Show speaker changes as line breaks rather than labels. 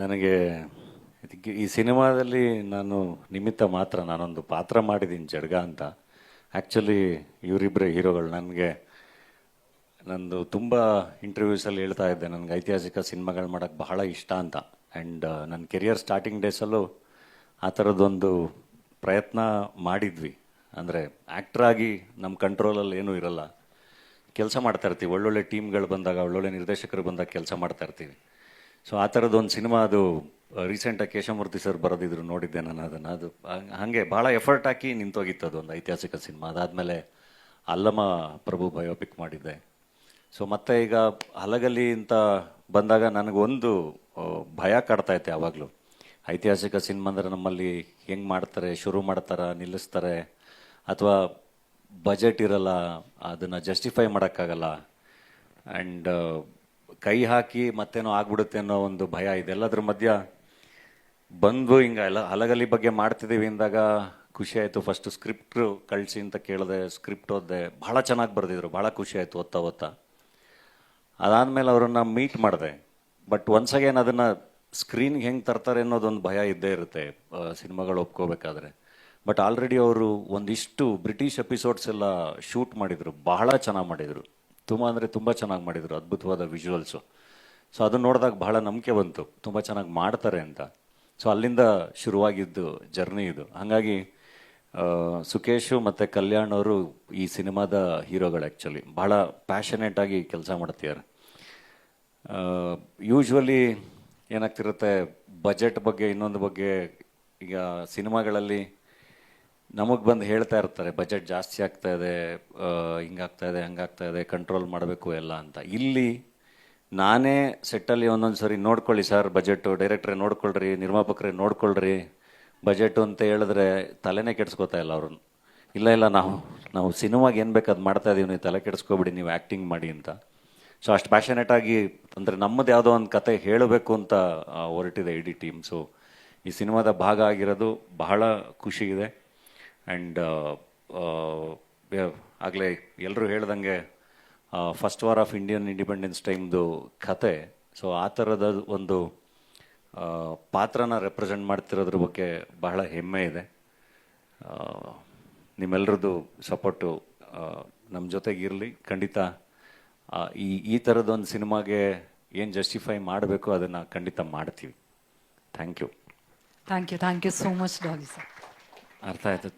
ನನಗೆ ಇದಕ್ಕೆ ಈ ಸಿನಿಮಾದಲ್ಲಿ ನಾನು ನಿಮಿತ್ತ ಮಾತ್ರ ನಾನೊಂದು ಪಾತ್ರ ಮಾಡಿದ್ದೀನಿ, ಜಡ್ಗ ಅಂತ. ಆ್ಯಕ್ಚುಲಿ ಇವರಿಬ್ಬರೇ ಹೀರೋಗಳು ನನಗೆ ನಂದು ತುಂಬ ಇಂಟರ್ವ್ಯೂಸಲ್ಲಿ ಹೇಳ್ತಾ ಇದ್ದೆ, ನನಗೆ ಐತಿಹಾಸಿಕ ಸಿನಿಮಾಗಳು ಮಾಡೋಕ್ಕೆ ಬಹಳ ಇಷ್ಟ ಅಂತ. ಆ್ಯಂಡ್ ನನ್ನ ಕೆರಿಯರ್ ಸ್ಟಾರ್ಟಿಂಗ್ ಡೇಸಲ್ಲೂ ಆ ಥರದ್ದೊಂದು ಪ್ರಯತ್ನ ಮಾಡಿದ್ವಿ. ಅಂದರೆ ಆ್ಯಕ್ಟ್ರಾಗಿ ನಮ್ಮ ಕಂಟ್ರೋಲಲ್ಲಿ ಏನೂ ಇರಲ್ಲ. ಕೆಲಸ ಮಾಡ್ತಾ ಇರ್ತೀವಿ. ಒಳ್ಳೊಳ್ಳೆ ಟೀಮ್ಗಳು ಬಂದಾಗ, ಒಳ್ಳೊಳ್ಳೆ ನಿರ್ದೇಶಕರು ಬಂದಾಗ ಕೆಲಸ ಮಾಡ್ತಾ ಇರ್ತೀವಿ. ಸೊ ಆ ಥರದ್ದು ಒಂದು ಸಿನಿಮಾ ಅದು ರೀಸೆಂಟಾಗಿ ಕೇಶಮೂರ್ತಿ ಸರ್ ಬರೋದಿದ್ರು ನೋಡಿದ್ದೆ ನಾನು ಅದನ್ನು. ಅದು, ಹಂಗ್- ಭಾಳ ಎಫರ್ಟ್ ಹಾಕಿ ನಿಂತೋಗಿತ್ತು ಒಂದು ಐತಿಹಾಸಿಕ ಸಿನಿಮಾ. ಅದಾದಮೇಲೆ ಅಲ್ಲಮ ಪ್ರಭು ಬಯೋಪಿಕ್ ಮಾಡಿದ್ದೆ. ಸೊ ಮತ್ತೆ ಈಗ ಹಲಗಲಿ ಅಂತ ಬಂದಾಗ ನನಗೊಂದು ಭಯ ಕಾಡ್ತಾ ಇತ್ತು ಯಾವಾಗಲೂ. ಐತಿಹಾಸಿಕ ಸಿನಿಮಾ ಅಂದರೆ ನಮ್ಮಲ್ಲಿ ಹೆಂಗೆ ಮಾಡ್ತಾರೆ, ಶುರು ಮಾಡ್ತಾರೆ, ನಿಲ್ಲಿಸ್ತಾರೆ, ಅಥವಾ ಬಜೆಟ್ ಇರಲ್ಲ, ಅದನ್ನು ಜಸ್ಟಿಫೈ ಮಾಡೋಕ್ಕಾಗಲ್ಲ. ಆ್ಯಂಡ್ ಕೈ ಹಾಕಿ ಮತ್ತೇನೋ ಆಗ್ಬಿಡುತ್ತೆ ಅನ್ನೋ ಒಂದು ಭಯ ಇದೆ. ಎಲ್ಲದ್ರ ಮಧ್ಯ ಬಂದು ಹಿಂಗೆ ಎಲ್ಲ ಅಲಗಲಿ ಬಗ್ಗೆ ಮಾಡ್ತಿದ್ದೀವಿ ಅಂದಾಗ ಖುಷಿ ಆಯಿತು. ಫಸ್ಟ್ ಸ್ಕ್ರಿಪ್ಟ್ ಕಳಿಸಿ ಅಂತ ಕೇಳಿದೆ ಸ್ಕ್ರಿಪ್ಟ್ ಓದ್ದೆ. ಭಾಳ ಚೆನ್ನಾಗಿ ಬರೆದಿದ್ರು. ಭಾಳ ಖುಷಿ ಆಯಿತು ಓದ್ತಾ ಓದ್ತಾ. ಅದಾದಮೇಲೆ ಅವರನ್ನು ಮೀಟ್ ಮಾಡಿದೆ. ಬಟ್ ಒನ್ಸ್ ಅಗೇನ್ ಅದನ್ನು ಸ್ಕ್ರೀನ್ಗೆ ಹೆಂಗೆ ತರ್ತಾರೆ ಅನ್ನೋದೊಂದು ಭಯ ಇದ್ದೇ ಇರುತ್ತೆ ಸಿನಿಮಾಗಳು ಒಪ್ಕೋಬೇಕಾದ್ರೆ. ಬಟ್ ಆಲ್ರೆಡಿ ಅವರು ಒಂದಿಷ್ಟು ಬ್ರಿಟಿಷ್ ಎಪಿಸೋಡ್ಸ್ ಎಲ್ಲ ಶೂಟ್ ಮಾಡಿದರು. ಬಹಳ ಚೆನ್ನಾಗಿ ಮಾಡಿದರು. ತುಂಬ ಅಂದರೆ ತುಂಬ ಚೆನ್ನಾಗಿ ಮಾಡಿದರು, ಅದ್ಭುತವಾದ ವಿಜುವಲ್ಸು ಸೊ ಅದನ್ನು ನೋಡಿದಾಗ ಬಹಳ ನಂಬಿಕೆ ಬಂತು. ತುಂಬ ಚೆನ್ನಾಗಿ ಮಾಡ್ತಾರೆ ಅಂತ. ಸೊ ಅಲ್ಲಿಂದ ಶುರುವಾಗಿದ್ದು ಜರ್ನಿ ಇದು. ಹಾಗಾಗಿ ಸುಕೇಶು ಮತ್ತು ಕಲ್ಯಾಣ್ ಅವರು ಈ ಸಿನಿಮಾದ ಹೀರೋಗಳು ಆ್ಯಕ್ಚುಲಿ ಬಹಳ ಪ್ಯಾಷನೇಟಾಗಿ ಕೆಲಸ ಮಾಡ್ತಿದ್ದಾರೆ ಯೂಶ್ವಲಿ ಏನಾಗ್ತಿರುತ್ತೆ ಬಜೆಟ್ ಬಗ್ಗೆ, ಇನ್ನೊಂದು ಬಗ್ಗೆ, ಈಗ ಸಿನಿಮಾಗಳಲ್ಲಿ ನಮಗೆ ಬಂದು ಹೇಳ್ತಾ ಇರ್ತಾರೆ ಬಜೆಟ್ ಜಾಸ್ತಿ ಆಗ್ತಾ ಇದೆ ಹಿಂಗಾಗ್ತಾ ಇದೆ ಹಂಗಾಗ್ತಾ ಇದೆ ಕಂಟ್ರೋಲ್ ಮಾಡಬೇಕು ಎಲ್ಲ ಅಂತ. ಇಲ್ಲಿ ನಾನೇ ಸೆಟ್ಟಲ್ಲಿ ಒಂದೊಂದು ಸರಿ ನೋಡ್ಕೊಳ್ಳಿ ಸರ್ ಬಜೆಟು ಡೈರೆಕ್ಟ್ರೇ ನೋಡ್ಕೊಳ್ರಿ, ನಿರ್ಮಾಪಕರೇ ನೋಡ್ಕೊಳ್ರಿ. ಬಜೆಟ್ ಅಂತ ಹೇಳಿದ್ರೆ ತಲೆನೇ ಕೆಡ್ಸ್ಕೊತಾ ಇಲ್ಲ ಅವ್ರನ್ನ. ಇಲ್ಲ ಇಲ್ಲ, ನಾವು ನಾವು ಸಿನಿಮಾಗೆ ಏನು ಬೇಕು ಅದು ಮಾಡ್ತಾ ಇದೀವಿ, ನೀವು ತಲೆ ಕೆಡಿಸ್ಕೊಬಿಡಿ, ನೀವು ಆ್ಯಕ್ಟಿಂಗ್ ಮಾಡಿ ಅಂತ. ಸೊ ಅಷ್ಟು ಪ್ಯಾಷನೇಟಾಗಿ ಅಂದರೆ ನಮ್ಮದು ಯಾವುದೋ ಒಂದು ಕತೆ ಹೇಳಬೇಕು ಅಂತ ಹೊರಟಿದೆ ಇಡೀ ಟೀಮ್ ಸೊ ಈ ಸಿನಿಮಾದ ಭಾಗ ಆಗಿರೋದು ಬಹಳ ಖುಷಿ ಇದೆ. ಆ್ಯಂಡ್ ಆಗಲೇ ಎಲ್ಲರೂ ಹೇಳ್ದಂಗೆ first war of Indian independence ಟೈಮ್ದು ಕತೆ. ಸೊ ಆ ಥರದ ಒಂದು ಪಾತ್ರನ ರೆಪ್ರೆಸೆಂಟ್ ಮಾಡ್ತಿರೋದ್ರ ಬಗ್ಗೆ ಬಹಳ ಹೆಮ್ಮೆ ಇದೆ. ನಿಮ್ಮೆಲ್ಲರದ್ದು ಸಪೋರ್ಟು ನಮ್ಮ ಜೊತೆಗೆ ಇರಲಿ ಖಂಡಿತ ಈ ಈ ಥರದೊಂದು ಸಿನಿಮಾಗೆ ಏನು ಜಸ್ಟಿಫೈ ಮಾಡಬೇಕು ಅದನ್ನು ಖಂಡಿತ ಮಾಡ್ತೀವಿ. Thank you
thank you thank you so much Daali sir
ಅರ್ಥ ಆಯ್ತು.